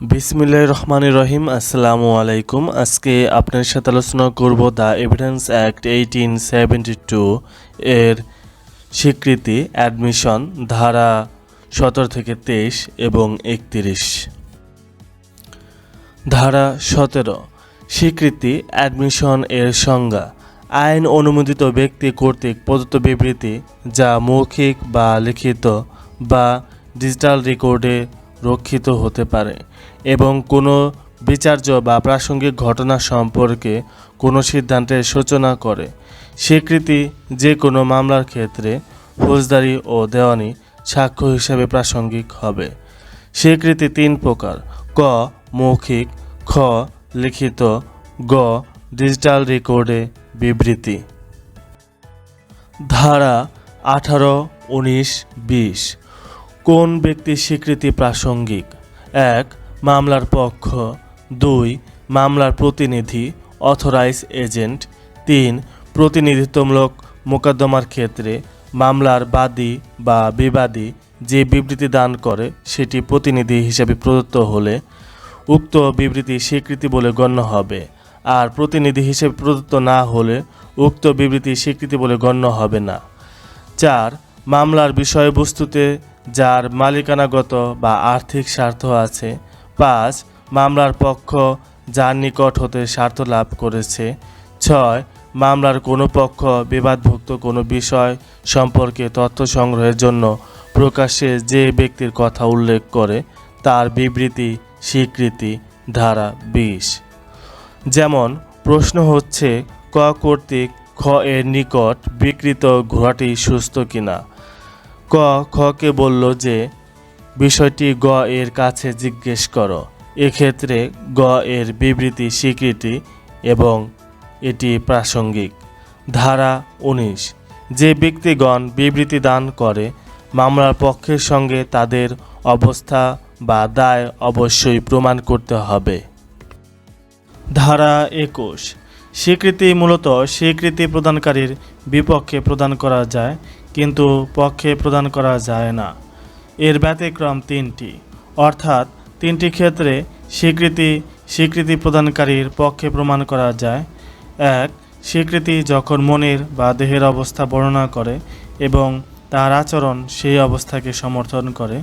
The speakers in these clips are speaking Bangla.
বিসমিল্লাহ রহমান রহিম, আসসালামু আলাইকুম। আজকে আপনার সাথে আলোচনা করব the evidence act eighteen seventy two এর স্বীকৃতি, অ্যাডমিশন, ধারা সতেরো থেকে তেইশ এবং একত্রিশ। ধারা সতেরো, স্বীকৃতি, অ্যাডমিশন এর সংজ্ঞা। আইন অনুমোদিত ব্যক্তি কর্তৃক প্রদত্ত বিবৃতি যা মৌখিক বা লিখিত বা ডিজিটাল রেকর্ডে রক্ষিত হতে পারে এবং কোনো বিচার্য বা প্রাসঙ্গিক ঘটনা সম্পর্কে কোনো সিদ্ধান্তের সূচনা করে। স্বীকৃতি যে কোনো মামলার ক্ষেত্রে ফৌজদারি ও দেওয়ানি সাক্ষ্য হিসাবে প্রাসঙ্গিক হবে। স্বীকৃতি তিন প্রকার। ক, মৌখিক। খ, লিখিত। গ, ডিজিটাল রেকর্ডে বিবৃতি। ধারা আঠারো, উনিশ, বিশ। কোন ব্যক্তির স্বীকৃতি প্রাসঙ্গিক? এক, মামলার পক্ষ। দুই, মামলার প্রতিনিধি, অথরাইজ এজেন্ট। তিন, প্রতিনিধিত্বমূলক মোকদ্দমার ক্ষেত্রে মামলার বাদী বা বিবাদী যে বিবৃতি দান করে সেটি প্রতিনিধি হিসেবে প্রদত্ত হলে উক্ত বিবৃতি স্বীকৃতি বলে গণ্য হবে। আর প্রতিনিধি হিসেবে প্রদত্ত না হলে উক্ত বিবৃতি স্বীকৃতি বলে গণ্য হবে না। চার, মামলার বিষয়বস্তুতে যার মালিকানাগত বা আর্থিক স্বার্থ আছে, পাঁচ, মামলার পক্ষ যার নিকট হতে স্বার্থ লাভ করেছে, ছয়, মামলার কোনো পক্ষ বিবাদভুক্ত কোনো বিষয় সম্পর্কে তথ্য সংগ্রহের জন্য প্রকাশ্যে যে ব্যক্তির কথা উল্লেখ করে, তার বিবৃতি, স্বীকৃতি, ধারা বিশ। যেমন, প্রশ্ন হচ্ছে, ক কর্তৃক খ এর নিকট বিকৃত ঘোড়াটি সুস্থ কিনা? ক খকে বলল যে, বিষয়টি গ এর কাছে জিজ্ঞেস করো। এক্ষেত্রে গ এর বিবৃতি স্বীকৃতি এবং এটি প্রাসঙ্গিক। ধারা উনিশ। যে ব্যক্তিগণ বিবৃতি দান করে, মামলার পক্ষের সঙ্গে তাদের অবস্থা বা দায় অবশ্যই প্রমাণ করতে হবে। ধারা একুশ। স্বীকৃতি মূলত স্বীকৃতি প্রদানকারীর বিপক্ষে প্রদান করা যায় কিন্তু পক্ষে প্রদান করা যায় না। এর ব্যতিক্রম তিনটি। অর্থাৎ, তিনটি ক্ষেত্রে স্বীকৃতি স্বীকৃতি প্রদানকারীর পক্ষে প্রমাণ করা যায়। এক, স্বীকৃতি যখন মনের বা দেহের অবস্থা বর্ণনা করে এবং তার আচরণ সেই অবস্থাকে সমর্থন করে।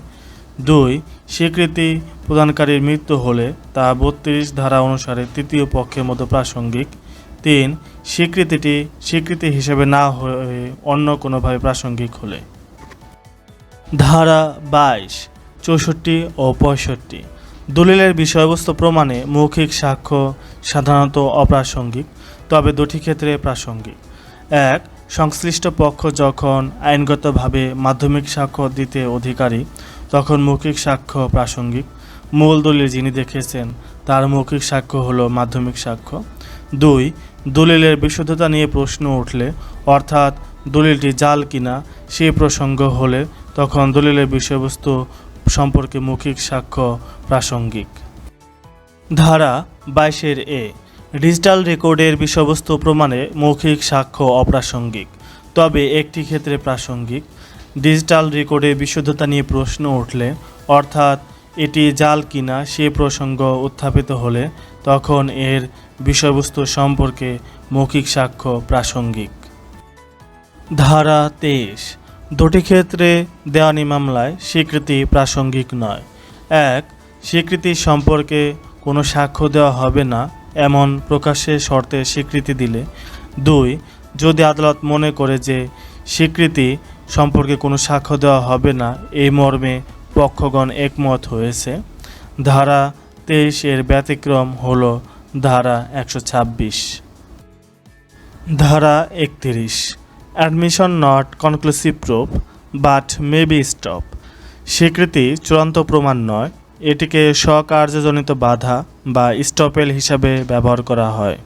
দুই, স্বীকৃতি প্রদানকারীর মৃত্যু হলে তা বত্রিশ ধারা অনুসারে তৃতীয় পক্ষের মতো প্রাসঙ্গিক। তিন, স্বীকৃতিটি স্বীকৃতি হিসেবে না হয়ে অন্য কোনোভাবে প্রাসঙ্গিক হলে। ধারা বাইশ, চৌষট্টি ও পঁয়ষট্টি। দলিলের বিষয়বস্তু প্রমাণে মৌখিক সাক্ষ্য সাধারণত অপ্রাসঙ্গিক, তবে দুটি ক্ষেত্রে প্রাসঙ্গিক। এক, সংশ্লিষ্ট পক্ষ যখন আইনগতভাবে মাধ্যমিক সাক্ষ্য দিতে অধিকারী, তখন মৌখিক সাক্ষ্য প্রাসঙ্গিক। মূল দলিল যিনি দেখেছেন, তার মৌখিক সাক্ষ্য হলো মাধ্যমিক সাক্ষ্য। দুই দলিলের বিশুদ্ধতা নিয়ে প্রশ্ন উঠলে, অর্থাৎ দলিলটি জাল কিনা সেই প্রসঙ্গ হলে তখন দলিলের বিষয়বস্তু সম্পর্কে মৌখিক সাক্ষ্য প্রাসঙ্গিক। ধারা বাইশের এ, ডিজিটাল রেকর্ডের বিষয়বস্তু প্রমাণে মৌখিক সাক্ষ্য অপ্রাসঙ্গিক। তবে একটি ক্ষেত্রে প্রাসঙ্গিক, ডিজিটাল রেকর্ডের বিশুদ্ধতা নিয়ে প্রশ্ন উঠলে, অর্থাৎ এটি জাল কিনা সে প্রসঙ্গ উত্থাপিত হলে তখন এর বিষয়বস্তু সম্পর্কে মৌখিক সাক্ষ্য প্রাসঙ্গিক। ধারা তেইশ। দুটি ক্ষেত্রে দেওয়ানি মামলায় স্বীকৃতি প্রাসঙ্গিক নয়। এক, স্বীকৃতি সম্পর্কে কোনো সাক্ষ্য দেওয়া হবে না এমন প্রকাশ্যে শর্তে স্বীকৃতি দিলে। দুই, যদি আদালত মনে করে যে স্বীকৃতি সম্পর্কে কোনো সাক্ষ্য দেওয়া হবে না, এই মর্মে পক্ষগণ একমত হয়েছে। ধারা তেইশ এর ব্যতিক্রম হল ধারা একশো ছাব্বিশ। ধারা একত্রিশ। Admission not conclusive proof but may be stop স্বীকৃতি চূড়ান্ত প্রমাণ নয়। এটিকে স্বকার্যজনিত বাধা বা স্টপেল হিসাবে ব্যবহার করা হয়।